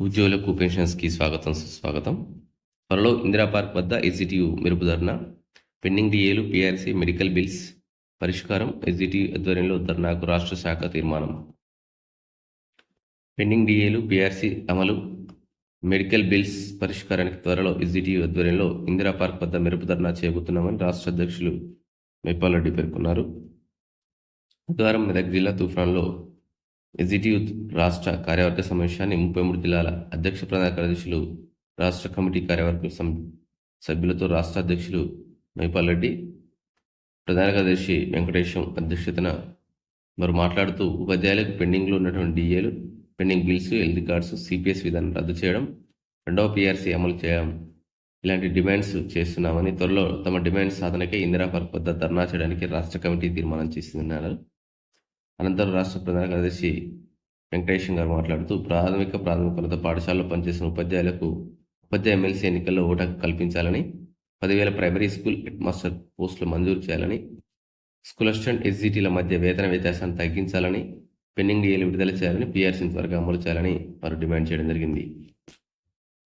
ఉద్యోగులకు పెన్షన్స్కి స్వాగతం సుస్వాగతం. త్వరలో ఇందిరా పార్క్ వద్ద ఎస్జిటియు మెరుపు ధర్నా. పెండింగ్ డిఏలు పిఆర్సీ మెడికల్ బిల్స్ పరిష్కారం ఎస్జిటియు ఆధ్వర్యంలో ధర్నాకు రాష్ట్ర శాఖ తీర్మానం. పెండింగ్ డిఏలు పిఆర్సీ అమలు మెడికల్ బిల్స్ పరిష్కారానికి త్వరలో ఎస్జిటియు ఆధ్వర్యంలో ఇందిరా పార్క్ వద్ద మెరుపు ధర్నా చేయబోతున్నామని రాష్ట్ర అధ్యక్షులు మేపాల్ రెడ్డి పేర్కొన్నారు. బుధవారం మెదక్ జిల్లా తుఫాన్లో ఎస్జిటియు రాష్ట్ర కార్యవర్గ సమావేశాన్ని ముప్పై మూడు జిల్లాల అధ్యక్ష ప్రధాన కార్యదర్శులు రాష్ట్ర కమిటీ కార్యవర్గ సం- సభ్యులతో రాష్ట్ర అధ్యక్షులు మహిపాల్ రెడ్డి ప్రధాన కార్యదర్శి వెంకటేశం అధ్యక్షతన వారు మాట్లాడుతూ ఉపాధ్యాయులకు పెండింగ్లో ఉన్నటువంటి డిఏలు pending bills health cards CPS విధానం రద్దు చేయడం రెండవ పిఆర్సీ అమలు చేయడం ఇలాంటి డిమాండ్స్ చేస్తున్నామని త్వరలో తమ డిమాండ్ సాధనకే ఇందిరా పార్క్ వద్ద ధర్నా చేయడానికి రాష్ట్ర కమిటీ తీర్మానం చేసిందన్నారు. అనంతరం రాష్ట్ర ప్రధాన కార్యదర్శి వెంకటేశం గారు మాట్లాడుతూ ప్రాథమిక ప్రాథమికోన్నత పాఠశాలలో పనిచేసిన ఉపాధ్యాయులకు ఉపాధ్యాయ ఎమ్మెల్సీ ఎన్నికల్లో ఓటు కల్పించాలని పదివేల ప్రైమరీ స్కూల్ హెడ్ మాస్టర్ పోస్టులు మంజూరు చేయాలని స్కూల్ అసిస్టెంట్ ఎస్జిటీల మధ్య వేతన వ్యత్యాసాన్ని తగ్గించాలని పెండింగ్ డిఏలు విడుదల చేయాలని పీఆర్సీని త్వరగా అమలు చేయాలని వారు డిమాండ్ చేయడం జరిగింది.